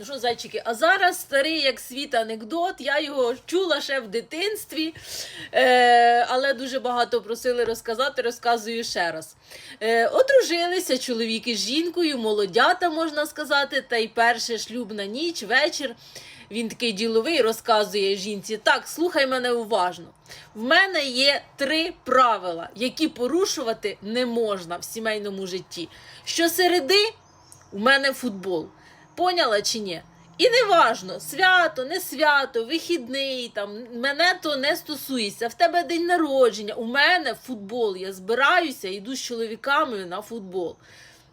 Ну що, зайчики, а зараз старий як світ анекдот. Я його чула ще в дитинстві, е, але дуже багато просили розказати, розказую ще раз. Е, одружилися чоловіки з жінкою, молодята, можна сказати, та й перша шлюбна ніч, вечір. Він такий діловий розказує жінці: так, слухай мене уважно. В мене є три правила, які порушувати не можна в сімейному житті. Щосереди у мене футбол. Поняла чи ні? І не важно, свято, не свято, вихідний, там, мене то не стосується. В тебе день народження, у мене футбол. Я збираюся, йду з чоловіками на футбол.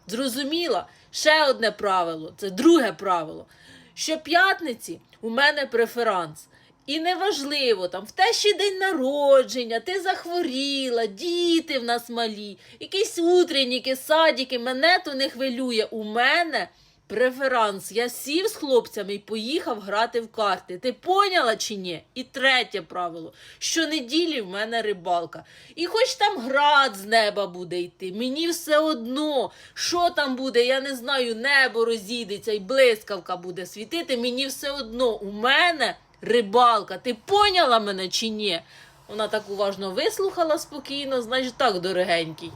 Зрозуміла? Ще одне правило, це друге правило. Щоп'ятниці у мене преферанс. І неважливо, там в те ще день народження, ти захворіла, діти в нас малі, якісь утренніки, садіки, мене то не хвилює. У мене преферанс. Я сів з хлопцями і поїхав грати в карти. Ти поняла чи ні? І третє правило: щонеділі в мене рибалка. І хоч там град з неба буде йти, мені все одно, що там буде, я не знаю, небо розійдеться і блискавка буде світити, мені все одно. У мене рибалка. Ти поняла мене чи ні? Вона так уважно вислухала спокійно, значить так, дорогенький.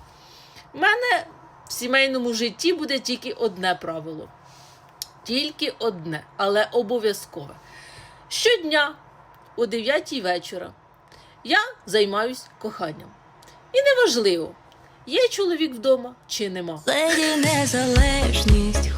У мене в сімейному житті буде тільки одне правило. Тільки одне, але обов'язкове. Щодня о 9 вечора я займаюсь коханням. І неважливо, є чоловік вдома чи нема. Леді незалежність,